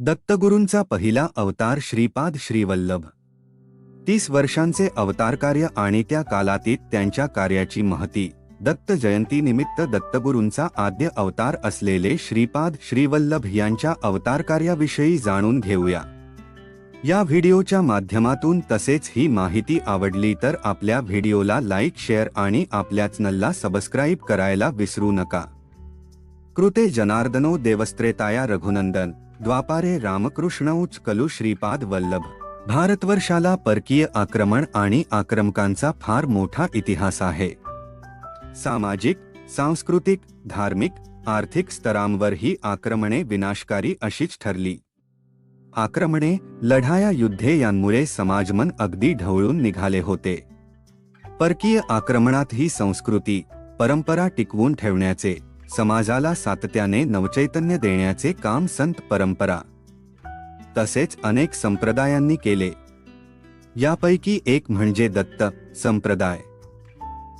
दत्तगुरूंचा पहिला अवतार श्रीपाद श्रीवल्लभ. तीस वर्षांचे अवतार कार्य आणि त्या कालातीत त्यांच्या कार्याची महती दत्त जयंतीनिमित्त दत्तगुरूंचा आद्य अवतार असलेले श्रीपाद श्रीवल्लभ यांच्या अवतार कार्याविषयी जाणून घेऊया. या व्हिडिओच्या माध्यमातून तसेच ही माहिती आवडली तर आपल्या व्हिडिओला लाईक शेअर आणि आपल्या चॅनलला सबस्क्राईब करायला विसरू नका. कृते जनार्दनो देवस्त्रेताया रघुनंदन. द्वापारे रामकृष्णौच कलू श्रीपाद वल्लभ. भारतवर्षाला परकीय आक्रमण आणि आक्रमकांचा फार मोठा इतिहास आहे. सामाजिक सांस्कृतिक धार्मिक आर्थिक स्तरांवर ही आक्रमणे विनाशकारी अशीच ठरली. आक्रमणे लढाया युद्धे यांमुळे समाजमन अगदी ढवळून निघाले होते. परकीय आक्रमणात ही संस्कृती परंपरा टिकवून ठेवण्याचे समाजाला सातत्याने नवचैतन्य देण्याचे काम संत परंपरा. तसेच अनेक संप्रदायांनी केले. यापैकी एक म्हणजे दत्त संप्रदाय.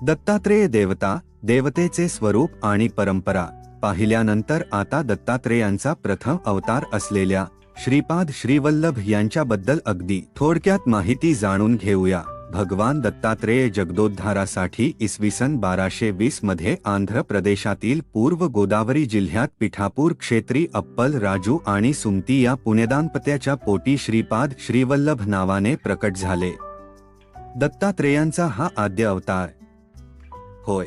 दत्तात्रेय देवता देवतेचे स्वरूप आणि परंपरा पाहिल्यानंतर आता दत्तात्रेयांचा प्रथम अवतार असलेल्या श्रीपाद श्रीवल्लभ यांच्याबद्दल अगदी थोडक्यात माहिती जाणून घेऊया. भगवान दत्तात्रेय जगदोद्धारासाठी इसवी सन बाराशे वीसमध्ये आंध्र प्रदेशातील पूर्व गोदावरी जिल्ह्यात पिठापूर क्षेत्री अप्पल राजू आणि सुमती या पुणेदानपत्याच्या पोटी श्रीपाद श्रीवल्लभ नावाने प्रकट झाले. दत्तात्रेयांचा हा आद्य अवतार. होय.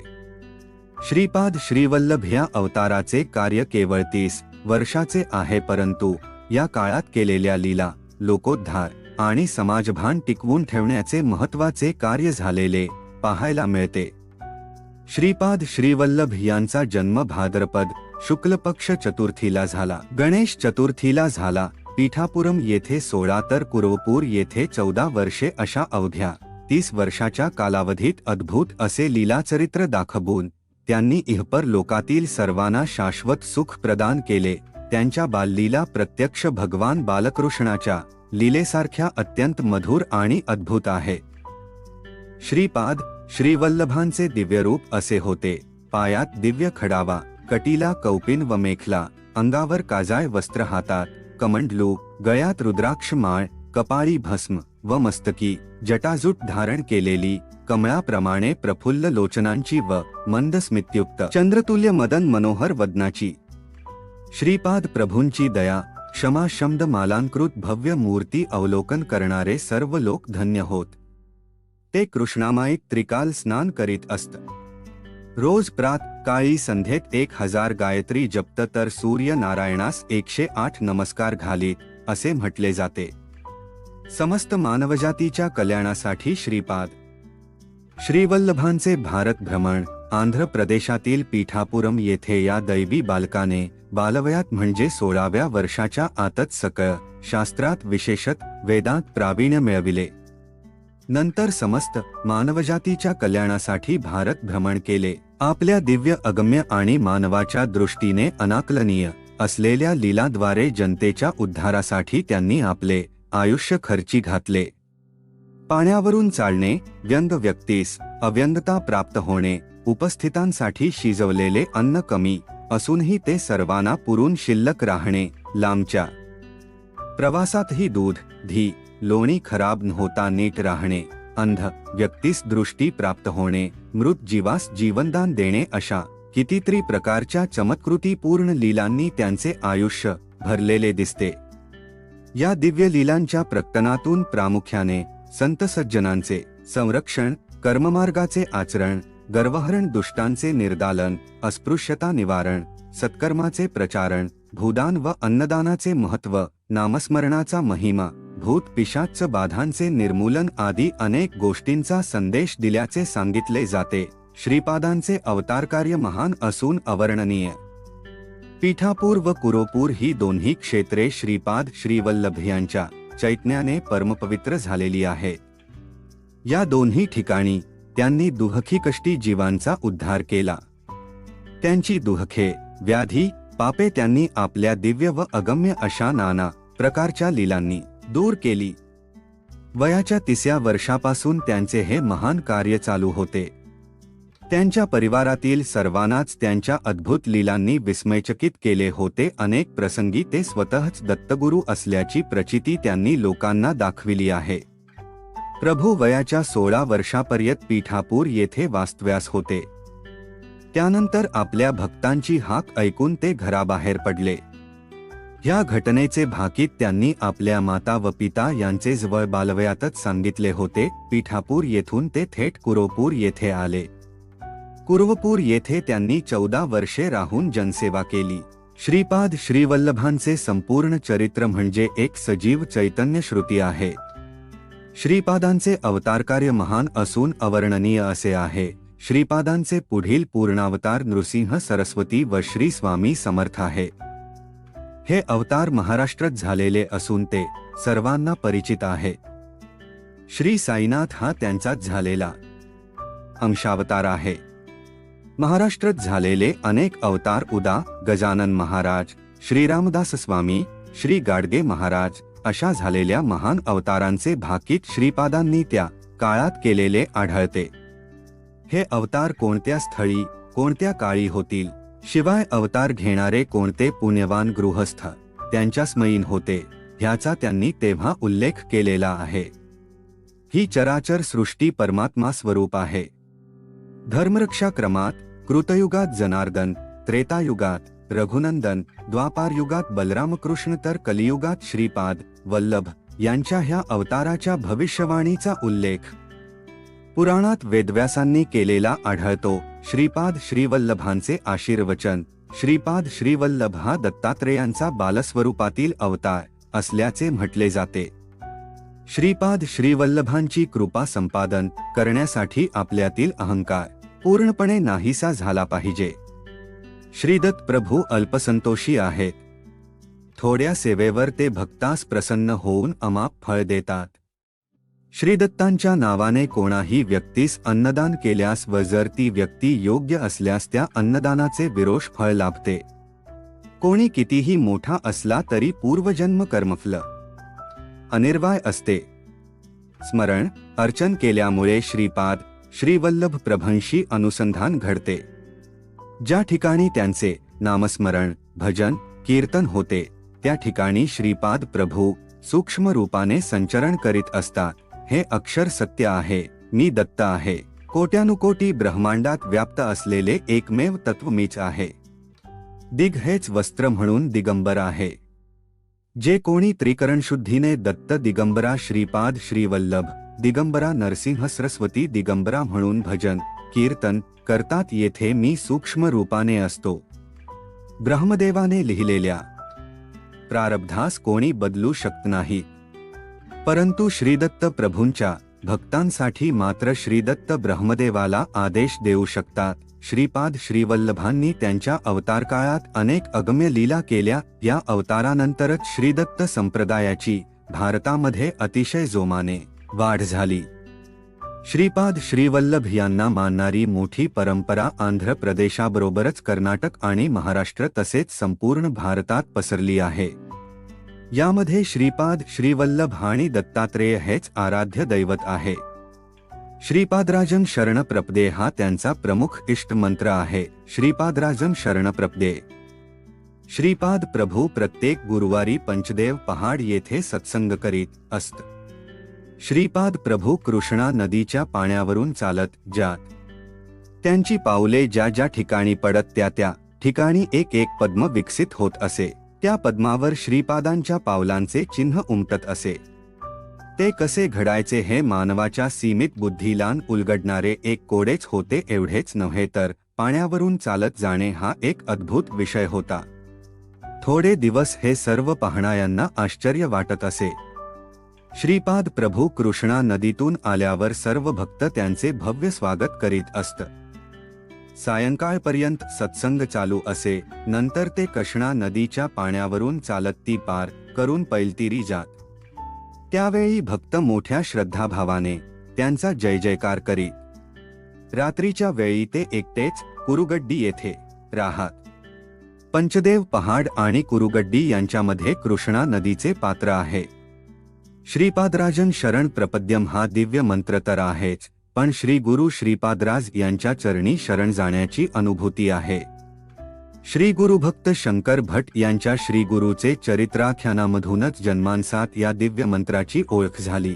श्रीपाद श्रीवल्लभ या अवताराचे कार्य केवळ तीस वर्षाचे आहे परंतु या काळात केलेल्या लीला लोकोद्धार आणि समाजभान टिकवून ठेवण्याचे महत्त्वाचे कार्य झालेले पाहायला मिळते. श्रीपाद श्रीवल्लभ यांचा जन्म भाद्रपद शुक्ल पक्ष चतुर्थीला झाला. गणेश चतुर्थीला झाला. पीठापुरम येथे सोळा तर कुरवपूर येथे चौदा वर्षे अशा अवघ्या तीस वर्षाच्या कालावधीत अद्भुत असे लीलाचरित्र दाखवून त्यांनी इहपर लोकातील सर्वांना शाश्वत सुख प्रदान केले. त्यांच्या बाललीला प्रत्यक्ष भगवान बालकृष्णाच्या लीलेसारख्या अत्यंत मधुर आणि अद्भुत आहे. श्रीपाद श्रीवल्लभांचे दिव्यरूप असे होते. पायात दिव्य खडावा कटीला कौपिन व मेखला अंगावर काजाय वस्त्र हातात कमंडलू गळ्यात रुद्राक्ष माळ कपाळी भस्म व मस्तकी जटाजूट धारण केलेली कमळाप्रमाणे प्रफुल्ल लोचनांची व मंद स्मित्युक्त चंद्रतुल्य मदन मनोहर वदनाची. श्रीपाद प्रभूंची दया क्षमा शब्द मालांकृत भव्य मूर्ती अवलोकन करणारे सर्व लोक धन्य होत. ते कृष्णामाईत त्रिकाल स्नान करीत असत. रोज प्रात काळी संध्येत एक हजार गायत्री जप्त तर सूर्य नारायणास एकशे आठ नमस्कार घालीत असे म्हटले जाते. समस्त मानवजातीच्या कल्याणासाठी श्रीपाद. श्रीवल्लभांचे भारत भ्रमण आंध्र प्रदेशातील पीठापुरम येथे या दैवी बालकाने बालवयात म्हणजे सोळाव्या वर्षाच्या आतच सकळ शास्त्रात विशेषत वेदांत प्रावीण्य मिळविले. नंतर समस्त मानवजातीच्या कल्याणासाठी भारत भ्रमण केले. आपल्या दिव्य अगम्य आणि मानवाच्या दृष्टीने अनाकलनीय असलेल्या लीलाद्वारे जनतेच्या उद्धारासाठी त्यांनी आपले आयुष्य खर्ची घातले. पाण्यावरून चालणे व्यंग व्यक्तीस अव्यंगता प्राप्त होणे उपस्थितांसाठी शिजवलेले अन्न कमी असूनही ते सर्वांना पुरून शिल्लक राहणे लांबच्या. प्रवासातही दूध धी लोणी खराब न होता नीट राहणे अंध व्यक्तीस दृष्टी प्राप्त होणे मृत जीवास जीवनदान देणे अशा कितीतरी प्रकारच्या चमत्कृतीपूर्ण लीलांनी त्यांचे आयुष्य भरलेले दिसते. या दिव्य लीलांच्या प्रकटनातून प्रामुख्याने संत सज्जनांचे संरक्षण कर्ममार्गाचे आचरण गर्वहरण दुष्टांचे निर्दालन अस्पृश्यता निवारण सत्कर्माचे प्रचारण भूदान व अन्नदानाचे महत्त्व नामस्मरणाचा महिमा भूत पिशाच बाधांचे निर्मूलन आदी अनेक गोष्टींचा संदेश दिल्याचे सांगितले जाते. श्रीपादांचे अवतार कार्य महान असून अवर्णनीय. पीठापूर व कुरोपूर ही दोन्ही क्षेत्रे श्रीपाद श्रीवल्लभ यांच्या चैतन्याने परमपवित्र झालेली आहे. या दोन्ही ठिकाणी त्यांनी दुहखी कष्टी जीवांचा उद्धार केला. त्यांची दुहखे व्याधी पापे त्यांनी आपल्या दिव्य व अगम्य अशा नाना प्रकारच्या लीलांनी दूर केली. वयाच्या तिसऱ्या वर्षापासून त्यांचे हे महान कार्य चालू होते. त्यांच्या परिवारातील सर्वांनाच त्यांच्या अद्भुत लीलांनी विस्मयचकित केले होते. अनेक प्रसंगी ते स्वतःच दत्तगुरू असल्याची प्रचिती त्यांनी लोकांना दाखविली आहे. प्रभू वयाच्या सोळा वर्षापर्यंत पीठापूर येथे वास्तव्यास होते. त्यानंतर आपल्या भक्तांची हाक ऐकून ते घराबाहेर पडले. या घटनेचे भाकीत त्यांनी आपल्या माता व पिता यांचे जवळ बालवयातच सांगितले होते पीठापूर येथून ते थेट कुरोपूर येथे आले. कुरवपूर येथे त्यांनी चौदा वर्षे राहून जनसेवा केली. श्रीपाद श्रीवल्लभांचे संपूर्ण चरित्र म्हणजे एक सजीव चैतन्य श्रुती आहे. श्रीपादांचे अवतारकार्य महान असून अवर्णनीय असे आहे. श्रीपादांचे पुढील पूर्णावतार नृसिंह सरस्वती व श्री स्वामी समर्थ आहे. हे अवतार महाराष्ट्रात झालेले असून ते सर्वांना परिचित आहे. श्री साईनाथ हा त्यांचाच झालेला अंशावतार आहे. महाराष्ट्रात झालेले अनेक अवतार उदा गजानन महाराज श्रीरामदास स्वामी श्री गाडगे महाराज अशा झालेल्या महान अवतारांचे भाकीत श्रीपादांनी त्या काळात केलेले आढळते. हे अवतार कोणत्या स्थळी कोणत्या काळी होतील शिवाय अवतार घेणारे कोणते पुण्यवान गृहस्थ त्यांच्या स्मयीन होते ह्याचा त्यांनी तेव्हा उल्लेख केलेला आहे. ही चराचर सृष्टी परमात्मा स्वरूप आहे. धर्मरक्षा क्रमात कृतयुगात जनार्दन त्रेतायुगात रघुनंदन द्वापारयुगात बलरामकृष्ण तर कलियुगात श्रीपाद वल्लभ यांच्या ह्या अवताराच्या भविष्यवाणीचा उल्लेख. पुराणात वेदव्यासांनी केलेला आढळतो श्रीपाद श्रीवल्लभांचे आशीर्वचन. श्रीपाद श्रीवल्लभ हा दत्तात्रेयांचा बालस्वरूपातील अवतार असल्याचे म्हटले जाते. श्रीपाद श्रीवल्लभांची कृपा संपादन करण्यासाठी आपल्यातील अहंकार पूर्णपणे नाहीसा झाला पाहिजे. श्रीदत्त प्रभू अल्पसंतोषी आहेत थोड्या सेवेवर ते भक्तास प्रसन्न होऊन अमाप फळ देतात. श्रीदत्तांच्या नावाने कोणाही व्यक्तीस अन्नदान केल्यास व जर ती व्यक्ती योग्य असल्यास त्या अन्नदानाचे विरोष फळ लाभते. कोणी कितीही मोठा असला तरी पूर्वजन्म कर्मफल. अनिर्वाय असते. स्मरण अर्चन केल्यामुळे श्रीपाद श्रीवल्लभ प्रभंशी अनुसंधान घडते. ज्या ठिकाणी त्यांचे नामस्मरण भजन कीर्तन होते त्या ठिकाणी श्रीपाद प्रभू सूक्ष्म रूपाने संचरण करीत असतात. हे अक्षर सत्य आहे मी दत्त आहे. कोट्यानुकोटी ब्रह्मांडात व्याप्त असलेले एकमेव तत्व मीच आहे. दिग हेच वस्त्र म्हणून दिगंबर आहे. जे कोणी त्रिकरण शुद्धीने दत्त दिगंबरा श्रीपाद श्रीवल्लभ दिगंबरा नरसिंह सरस्वती दिगंबरा म्हणून भजन कीर्तन करतात येथे मी सूक्ष्म रूपाने असतो. ब्रह्मदेवाने लिहिलेल्या प्रारब्धास कोणी बदलू शकत नाही. परंतु श्रीदत्त प्रभूंच्या भक्तांसाठी मात्र श्रीदत्त ब्रह्मदेवाला आदेश देऊ शकतात. श्रीपाद श्रीवल्लभांनी त्यांच्या अवतार काळात अनेक अगम्य लीला केल्या. या अवतारानंतरच श्रीदत्त संप्रदायाची भारतामध्ये अतिशय जोमाने वाढ झाली. श्रीपाद श्रीवल्लभ यांना मानणारी मोठी परंपरा आंध्र प्रदेशाबरोबरच कर्नाटक आणि महाराष्ट्र तसेच संपूर्ण भारतात पसरली आहे. यामध्ये श्रीपाद श्रीवल्लभ आणि दत्तात्रेय हेच आराध्य दैवत आहे. श्रीपादराजन शरण प्रपदे हा त्यांचा प्रमुख इष्ट मंत्र आहे. श्रीपादराजन शरण प्रपदे श्रीपाद प्रभू प्रत्येक गुरुवारी पंचदेव पहाड येथे सत्संग करीत असत. श्रीपाद प्रभू कृष्णा नदीच्या पाण्यावरून चालत जात. त्यांची पावले ज्या ज्या ठिकाणी पडत त्या त्या ठिकाणी एक एक पद्म विकसित होत असे. त्या पद्मावर श्रीपादांच्या पावलांचे चिन्ह उमटत असे. ते कसे घडायचे हे मानवाच्या सीमित बुद्धीलान उलगडणारे एक कोडेच होते एवढेच नव्हे तर पाण्यावरून चालत जाणे हा एक अद्भुत विषय होता. थोडे दिवस हे सर्व पाहणाऱ्यांना आश्चर्य वाटत असे. श्रीपाद प्रभू कृष्णा नदीतून आल्यावर सर्व भक्त त्यांचे भव्य स्वागत करीत असत. सायंकाळपर्यंत सत्संग चालू असे नंतर ते कृष्णा नदीच्या पाण्यावरून चालत ती पार करून पैलतीरी जात. त्यावेळी भक्त मोठ्या श्रद्धाभावाने त्यांचा जय जयकार करीत. रात्रीच्या वेळी ते एकटेच कुरुगड्डी येथे राहत. पंचदेव पहाड आणि कुरुगड्डी यांच्यामध्ये कृष्णा नदीचे पात्र आहे. श्रीपादराजन शरण प्रपद्यम हा दिव्य मंत्र तर आहेच पण श्री गुरु श्रीपादराज यांच्या चरणी शरण जाण्याची अनुभूती आहे. श्री गुरुभक्त शंकर भट यांच्या श्री गुरुचे चरित्राख्यानामधूनच जन्मांसात या दिव्य मंत्राची ओळख झाली.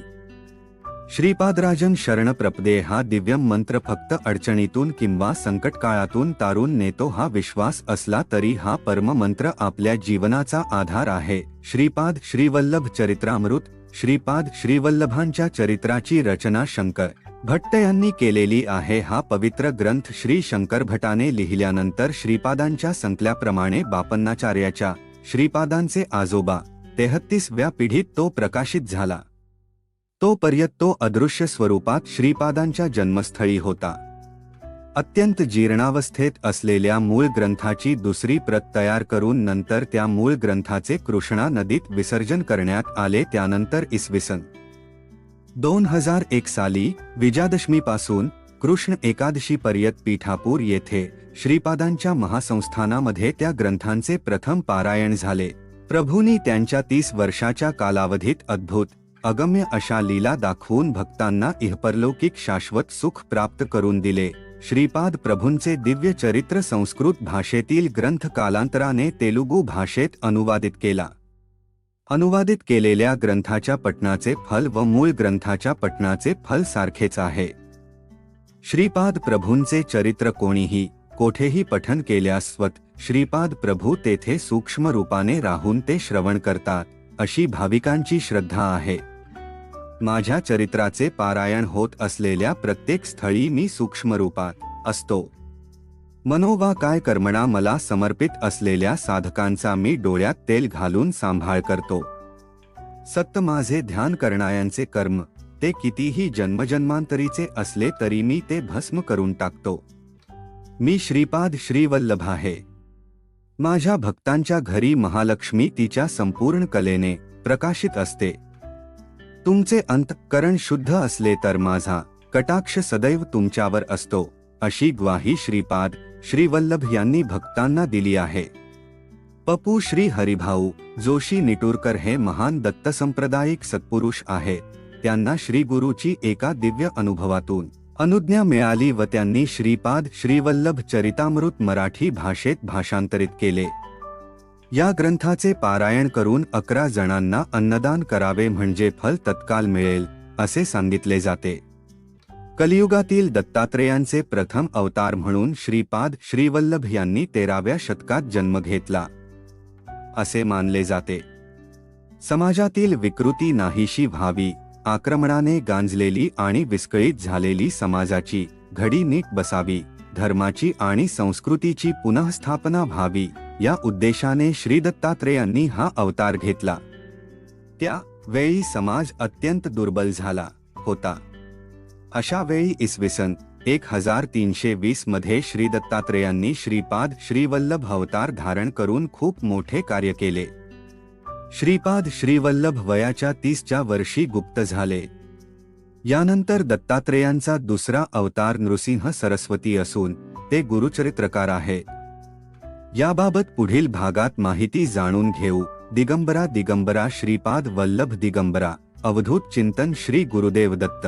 श्रीपादराजन शरण प्रपदे हा दिव्यम मंत्र फक्त अडचणीतून किंवा संकटकाळातून तारून नेतो हा विश्वास असला तरी हा परममंत्र आपल्या जीवनाचा आधार आहे. श्रीपाद श्रीवल्लभ चरित्रामृत श्रीपाद श्रीवल्लभांच्या चरित्राची रचना शंकर भट्ट यांनी केलेली आहे. हा पवित्र ग्रंथ श्री शंकर भटाने लिहिल्यानंतर श्रीपादांच्या संकल्याप्रमाणे बापन्नाचार्याच्या श्रीपादांचे आजोबा तेहत्तीसव्या पिढीत तो प्रकाशित झाला. तोपर्यंत तो अदृश्य स्वरूपात श्रीपादांच्या जन्मस्थळी होता. अत्यंत जीर्णावस्थेत असलेल्या मूळ ग्रंथाची दुसरी प्रत तयार करून नंतर त्या मूळ ग्रंथाचे कृष्णा नदीत विसर्जन करण्यात आले त्यानंतर इसवी दोन हजार एक साली विजयादशमीपासून कृष्ण एकादशी पर्यत पीठापूर येथे श्रीपादांच्या महासंस्थानामध्ये त्या ग्रंथांचे प्रथम पारायण झाले. प्रभूंनी त्यांच्या तीस वर्षाच्या कालावधीत अद्भुत अगम्य अशा लीला दाखवून भक्तांना इहपरलौकिक शाश्वत सुख प्राप्त करून दिले. श्रीपाद प्रभूंचे दिव्य चरित्र संस्कृत भाषेतील ग्रंथ कालांतराने तेलुगू भाषेत अनुवादित केला. अनुवादित केलेल्या ग्रंथाच्या पटनाचे फल व मूळ ग्रंथाच्या पटनाचे फल सारखेच आहे. श्रीपाद प्रभूंचे चरित्र कोणीही कोठेही पठन केल्यास स्वत श्रीपाद प्रभू तेथे सूक्ष्म रूपाने राहून ते श्रवण करतात अशी भाविकांची श्रद्धा आहे. माझ्या चरित्राचे पारायण होत असलेल्या प्रत्येक स्थळी मी सूक्ष्म रूपात असतो. मनोवा काय कर्मणा मला समर्पित असलेल्या साधकांचा मी डोळ्यात तेल घालून सांभाळ करतो. सत्य माझे ध्यान करणायांचे कर्म ते कितीही जन्मजन्मांतरीचे असले तरी मी ते भस्म करून टाकतो. मी श्रीपाद श्रीवल्लभ आहे माझ्या भक्तांच्या घरी महालक्ष्मी तिच्या संपूर्ण कलेने प्रकाशित असते. तुमचे अंतःकरण शुद्ध असले तर माझा कटाक्ष सदैव तुमच्यावर असतो अशी ग्वाही श्रीपाद श्रीवल्लभ यांनी भक्तांना दिली आहे. पपू श्री हरिभाऊ जोशी निटूरकर हे महान दत्तसंप्रदायिक सत्पुरुष आहे त्यांना श्री गुरुची एका दिव्य अनुभवातून अनुज्ञा मिळाली व त्यांनी श्रीपाद श्रीवल्लभ चरितामृत मराठी भाषेत भाषांतरित केले. या ग्रंथाचे पारायण करून अकरा जणांना अन्नदान करावे म्हणजे फल तत्काल मिळेल असे सांगितले जाते. कलियुगातील दत्तात्रेयांचे प्रथम अवतार म्हणून श्रीपाद श्रीवल्लभ यांनी तेराव्या शतकात जन्म घेतला. असे मानले जाते. समाजातील विकृती नाहीशी व्हावी आक्रमणाने गांजलेली आणि विस्कळीत झालेली समाजाची घडी नीट बसावी धर्माची आणि संस्कृतीची पुनःस्थापना व्हावी. या उद्देशाने श्री दत्तात्रेयांनी हा अवतार घेतला. त्या वेळी समाज अत्यंत दुर्बल झाला होता. अशा वेळी इसवी सन एक हजार तीनशे वीसमध्ये श्री दत्तात्रेयांनी श्रीपाद श्रीवल्लभ अवतार धारण करून खूप मोठे कार्य केले. श्रीपाद श्रीवल्लभ वयाच्या तीसच्या वर्षी गुप्त झाले. यानंतर दत्तात्रेयांचा दुसरा अवतार नृसिंह सरस्वती असून ते गुरुचरित्रकार आहेत याबाबत पुढील भागात माहिती जाणून घेऊ. दिगंबरा दिगंबरा श्रीपाद वल्लभ दिगंबरा. अवधूत चिंतन श्री गुरुदेव दत्त.